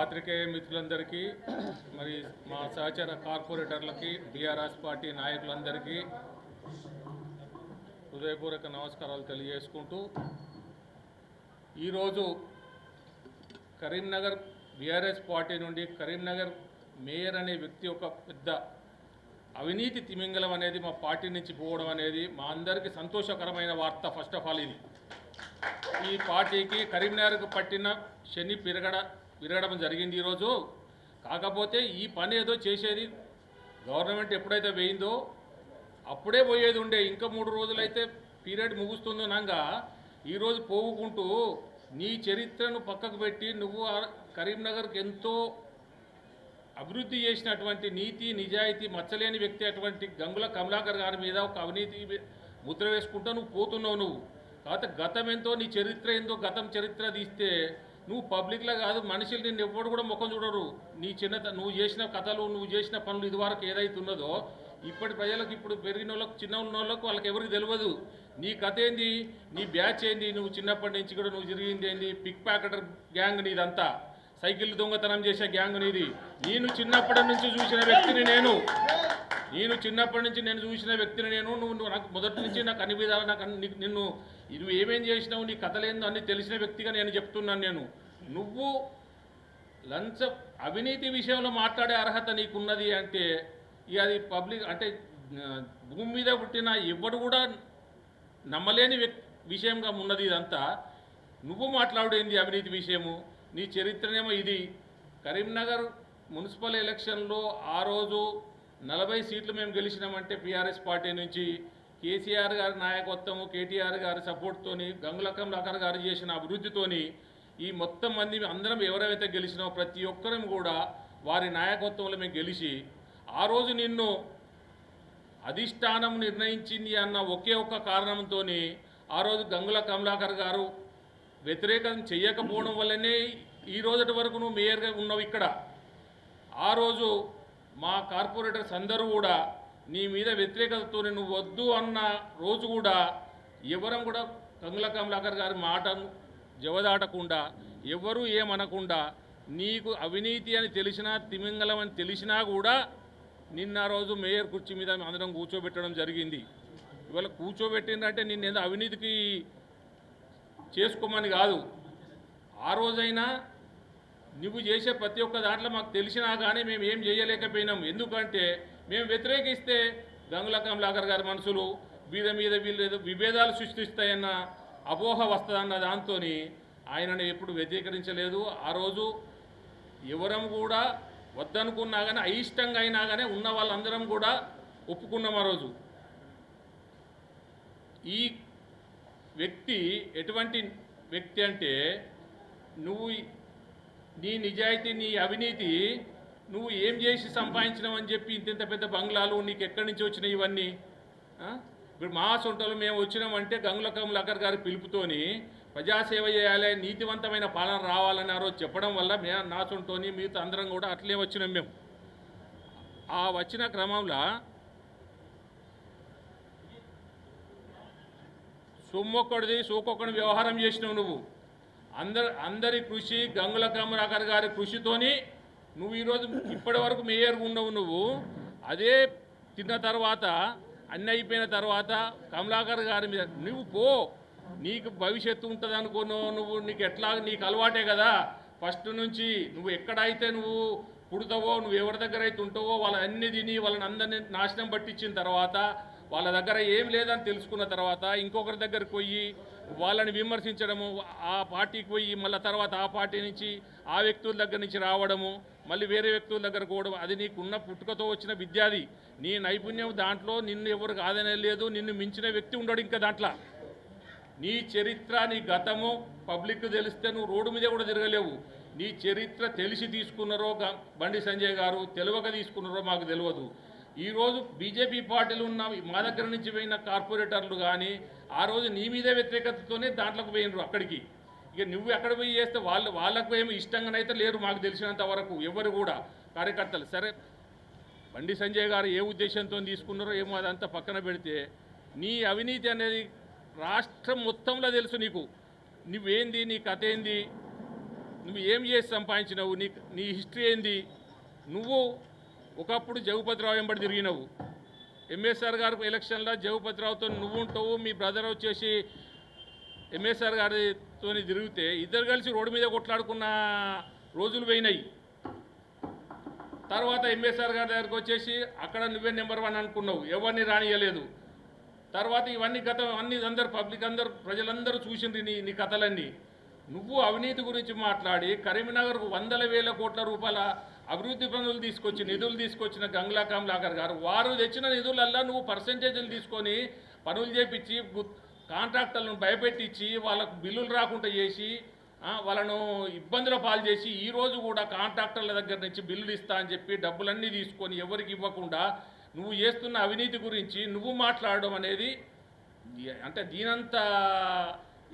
పాత్రికేయ మిత్రులందరికీ మరి మా సహచర కార్పొరేటర్లకి బీఆర్ఎస్ పార్టీ నాయకులందరికీ హృదయపూర్వక నమస్కారాలు తెలియజేసుకుంటూ ఈరోజు కరీంనగర్ బీఆర్ఎస్ పార్టీ నుండి కరీంనగర్ మేయర్ అనే వ్యక్తి ఒక పెద్ద అవినీతి తిమింగలం అనేది మా పార్టీ నుంచి పోవడం అనేది మా అందరికీ సంతోషకరమైన వార్త ఫస్ట్ ఆఫ్ ఆల్ ఇది. ఈ పార్టీకి కరీంనగర్కు పట్టిన శని పిరగడ విరగడం జరిగింది ఈరోజు. కాకపోతే ఈ పని ఏదో చేసేది గవర్నమెంట్ ఎప్పుడైతే వేయిందో అప్పుడే పోయేది ఉండే. ఇంకా మూడు రోజులైతే పీరియడ్ ముగుస్తుందో నంగా ఈరోజు పోవుకుంటూ నీ చరిత్రను పక్కకు పెట్టి నువ్వు కరీంనగర్కి ఎంతో అభివృద్ధి చేసినటువంటి నీతి నిజాయితీ మచ్చలేని వ్యక్తి అటువంటి గంగుల కమలాకర్ గారి మీద ఒక అవినీతి ముద్ర వేసుకుంటూ నువ్వు పోతున్నావు నువ్వు. కాకపోతే గతం ఎంతో నీ చరిత్ర ఏందో గతం చరిత్ర తీస్తే నువ్వు పబ్లిక్లో కాదు మనుషులు నిన్ను ఎవ్వడు కూడా ముఖం చూడరు. నీ చిన్న నువ్వు చేసిన కథలు నువ్వు చేసిన పనులు ఇదివరకు ఏదైతే ఉన్నదో ఇప్పటి ప్రజలకు ఇప్పుడు పెరిగిన వాళ్ళకి చిన్న ఉన్న వాళ్ళకు వాళ్ళకి ఎవరికి తెలియదు. నీ కథ ఏంది? నీ బ్యాచ్ ఏంది? నువ్వు చిన్నప్పటి నుంచి కూడా నువ్వు జరిగింది ఏంది? పిక్ ప్యాకెటర్ గ్యాంగ్ నీదంతా. సైకిల్ దొంగతనం చేసే గ్యాంగ్ నీది. నేను చిన్నప్పటి నుంచి చూసిన వ్యక్తిని నేను. నేను చిన్నప్పటి నుంచి నేను చూసిన వ్యక్తిని నేను. నువ్వు నువ్వు నాకు మొదటి నుంచి నాకు అన్ని విధాలు నాకు నిన్ను నువ్వు ఏమేం చేసినావు? నీ కథలేందో అన్ని తెలిసిన వ్యక్తిగా నేను చెప్తున్నాను నేను. నువ్వు లంచ అవినీతి విషయంలో మాట్లాడే అర్హత నీకున్నది అంటే ఇక అది పబ్లిక్ అంటే భూమి మీద పుట్టిన ఎవడు కూడా నమ్మలేని విషయంగా ఉన్నది ఇదంతా. నువ్వు మాట్లాడేంది అవినీతి విషయము? నీ చరిత్రనేమో ఇది. కరీంనగర్ మున్సిపల్ ఎలక్షన్లో ఆ రోజు నలభై సీట్లు మేము గెలిచినామంటే పిఆర్ఎస్ పార్టీ నుంచి కేసీఆర్ గారి నాయకత్వము కేటీఆర్ గారి సపోర్ట్తోని గంగులకం లకర్ గారు చేసిన అభివృద్ధితోని ఈ మొత్తం మంది అందరం ఎవరైతే గెలిచినో ప్రతి ఒక్కరం కూడా వారి నాయకత్వంలో మేము గెలిచి ఆ రోజు నిన్ను అధిష్టానం నిర్ణయించింది అన్న ఒకే ఒక్క కారణంతో ఆ రోజు గంగుల కమలాకర్ గారు వ్యతిరేకం చేయకపోవడం వల్లనే ఈ రోజటి వరకు నువ్వు మేయర్గా ఉన్నావు ఇక్కడ. ఆ రోజు మా కార్పొరేటర్స్ అందరూ కూడా నీ మీద వ్యతిరేకతతో నువ్వు వద్దు అన్న రోజు కూడా ఎవరం కూడా కంగుల కమలాకర్ గారి మాటను జవదాటకుండా ఎవరూ ఏమనకుండా నీకు అవినీతి అని తెలిసినా తిమింగలం అని తెలిసినా కూడా నిన్న ఆ రోజు మేయర్ కుర్చీ మీద అందరం కూర్చోబెట్టడం జరిగింది. ఇవాళ కూర్చోబెట్టిందంటే నిన్నేదో అవినీతికి చేసుకోమని కాదు. ఆ రోజైనా నువ్వు చేసే ప్రతి ఒక్క దాంట్లో మాకు తెలిసినా కానీ మేము ఏం చేయలేకపోయినాం. ఎందుకంటే మేము వ్యతిరేకిస్తే గంగుల కమలాకర్ గారి మనసులు బీద మీద వీళ్ళు విభేదాలు సృష్టిస్తాయన్న అపోహ వస్తుందన్న దాంతో ఆయనను ఎప్పుడు వ్యతిరేకరించలేదు. ఆ రోజు ఎవరం కూడా వద్దనుకున్నా కానీ అయిష్టంగా అయినా కానీ ఉన్న వాళ్ళందరం కూడా ఒప్పుకున్నాం ఆ రోజు. ఈ వ్యక్తి ఎటువంటి వ్యక్తి అంటే నువ్వు నీ నిజాయితీ నీ అవినీతి నువ్వు ఏం చేసి సంపాదించినావు అని చెప్పి ఇంత ఇంత పెద్ద బంగ్లాలు నీకు ఎక్కడి నుంచి వచ్చినాయి ఇవన్నీ? ఇప్పుడు మా సొంటలు మేము వచ్చినామంటే గంగుల కమలాకర్ గారి పిలుపుతోని ప్రజాసేవ చేయాలి నీతివంతమైన పాలన రావాలని ఆ రోజు చెప్పడం వల్ల మే నా సొంటోని మీతో అందరం కూడా అట్లే వచ్చినాం మేము. ఆ వచ్చిన క్రమంలో సొమ్మొక్కడిది సోకొక్కడి వ్యవహారం చేసినావు నువ్వు. అందరి అందరి కృషి గంగుల కమలాకర్ గారి కృషితోని నువ్వు ఈరోజు ఇప్పటి వరకు మేయర్గా ఉండవు నువ్వు. అదే తిన్న తర్వాత అన్నీ అయిపోయిన తర్వాత కమలాకర్ గారి మీద నువ్వు పో. నీకు భవిష్యత్తు ఉంటుంది అనుకున్నావు నువ్వు. నీకు ఎట్లా నీకు అలవాటే కదా. ఫస్ట్ నుంచి నువ్వు ఎక్కడైతే నువ్వు పుడతావో నువ్వు ఎవరి దగ్గర అయితే ఉంటావో వాళ్ళ అన్ని తిని వాళ్ళని అందరినీ నాశనం పట్టించిన తర్వాత వాళ్ళ దగ్గర ఏం లేదని తెలుసుకున్న తర్వాత ఇంకొకరి దగ్గరికి పోయి వాళ్ళని విమర్శించడము ఆ పార్టీకి పోయి మళ్ళీ తర్వాత ఆ పార్టీ నుంచి ఆ వ్యక్తుల దగ్గర నుంచి రావడము మళ్ళీ వేరే వ్యక్తుల దగ్గర కూడా అది నీకున్న పుట్టుకతో వచ్చిన విద్యాది నీ నైపుణ్యం దాంట్లో నిన్ను ఎవరు కాదనే లేదు నిన్ను మించిన వ్యక్తి ఉండడు ఇంకా దాంట్లో. నీ చరిత్ర నీ గతము పబ్లిక్ తెలిస్తే నువ్వు రోడ్డు మీద కూడా తిరగలేవు. నీ చరిత్ర తెలిసి తీసుకున్నారో గ- బండి సంజయ్ గారు తెలియక తీసుకున్నారో మాకు తెలియదు. ఈరోజు బీజేపీ పార్టీలు ఉన్న మా దగ్గర నుంచి పోయిన కార్పొరేటర్లు కానీ ఆ రోజు నీ మీదే వ్యతిరేకతతోనే దాంట్లోకి పోయినరు అక్కడికి. ఇక నువ్వు ఎక్కడ పోయి చేస్తే వాళ్ళు వాళ్ళకు ఏమి ఇష్టంగానైతే లేరు మాకు తెలిసినంత వరకు ఎవరు కూడా కార్యకర్తలు. సరే బండి సంజయ్ గారు ఏ ఉద్దేశంతో తీసుకున్నారో ఏమో అదంతా పక్కన పెడితే నీ అవినీతి అనేది రాష్ట్రం మొత్తంలో తెలుసు నీకు. నువ్వేంది నీ కథ ఏంది నువ్వు ఏం చేసి సంపాదించినావు నీ నీ హిస్టరీ ఏంది నువ్వు ఒకప్పుడు జగపతిరావు వెంబడి తిరిగినావు. ఎంఎస్ఆర్ గారు ఎలక్షన్లో జగపతిరావుతో నువ్వు ఉంటావు మీ బ్రదర్ వచ్చేసి ఎంఎస్ఆర్ గారితో తిరిగితే ఇద్దరు కలిసి రోడ్డు మీద కొట్లాడుకున్న రోజులు పోయినాయి. తర్వాత ఎంఎస్ఆర్ గారి దగ్గరకు వచ్చేసి అక్కడ నువ్వే నెంబర్ వన్ అనుకున్నావు ఎవరిని రానియలేదు. తర్వాత ఇవన్నీ గత అన్ని అందరు పబ్లిక్ అందరు ప్రజలందరూ చూసింది నీ నీ కథలన్నీ. నువ్వు అవినీతి గురించి మాట్లాడి కరీంనగర్కు వందల వేల కోట్ల రూపాయల అభివృద్ధి పనులు తీసుకొచ్చి నిధులు తీసుకొచ్చిన గంగ్లా కమలాకర్ గారు వారు తెచ్చిన నిధులల్లా నువ్వు పర్సంటేజీలు తీసుకొని పనులు చేపించి కాంట్రాక్టర్లను భయపెట్టించి వాళ్ళకు బిల్లులు రాకుండా చేసి వాళ్ళను ఇబ్బందుల పాలు చేసి ఈరోజు కూడా కాంట్రాక్టర్ల దగ్గర నుంచి బిల్లులు ఇస్తా అని చెప్పి డబ్బులన్నీ తీసుకొని ఎవరికి ఇవ్వకుండా నువ్వు చేస్తున్న అవినీతి గురించి నువ్వు మాట్లాడడం అనేది అంటే దీనంత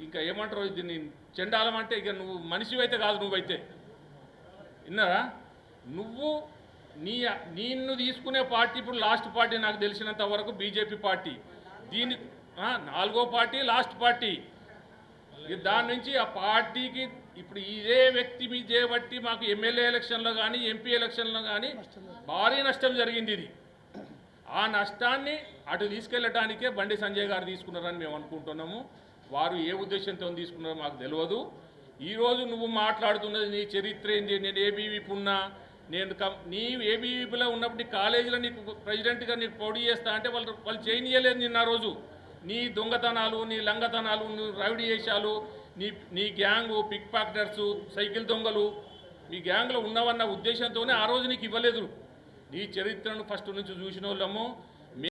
ఇంకా ఏమంటారు దీన్ని చెండాలం అంటే ఇక నువ్వు మనిషివైతే కాదు నువ్వైతే. విన్నారా? నువ్వు నీ నిన్ను తీసుకునే పార్టీ ఇప్పుడు లాస్ట్ పార్టీ నాకు తెలిసినంత వరకు బీజేపీ పార్టీ. దీని నాలుగో పార్టీ లాస్ట్ పార్టీ. దాని నుంచి ఆ పార్టీకి ఇప్పుడు ఇదే వ్యక్తి మీ చేయబట్టి మాకు ఎమ్మెల్యే ఎలక్షన్లో కానీ ఎంపీ ఎలక్షన్లో కానీ భారీ నష్టం జరిగింది ఇది. ఆ నష్టాన్ని అటు తీసుకెళ్ళటానికే బండి సంజయ్ గారు తీసుకున్నారని మేము అనుకుంటున్నాము. వారు ఏ ఉద్దేశంతో తీసుకున్నారో మాకు తెలియదు. ఈరోజు నువ్వు మాట్లాడుతున్నది నీ చరిత్ర ఏంటి నేను ఏబీవీపీ ఉన్నా నేను కం నీ ఏబీవీపీలో ఉన్నప్పుడు నీ కాలేజీలో నీకు ప్రెసిడెంట్గా నీకు పోటీ చేస్తా అంటే వాళ్ళు వాళ్ళు చేయనీయలేదు నిన్న రోజు. నీ దొంగతనాలు నీ లంగతనాలు నీ రౌడీ వేషాలు నీ నీ గ్యాంగు పిక్ పాకెటర్సు సైకిల్ దొంగలు ఈ గ్యాంగ్లో ఉన్నవన్న ఉద్దేశంతోనే ఆ రోజు నీకు ఇవ్వలేదు. నీ చరిత్రను ఫస్ట్ నుంచి చూసిన వాళ్ళము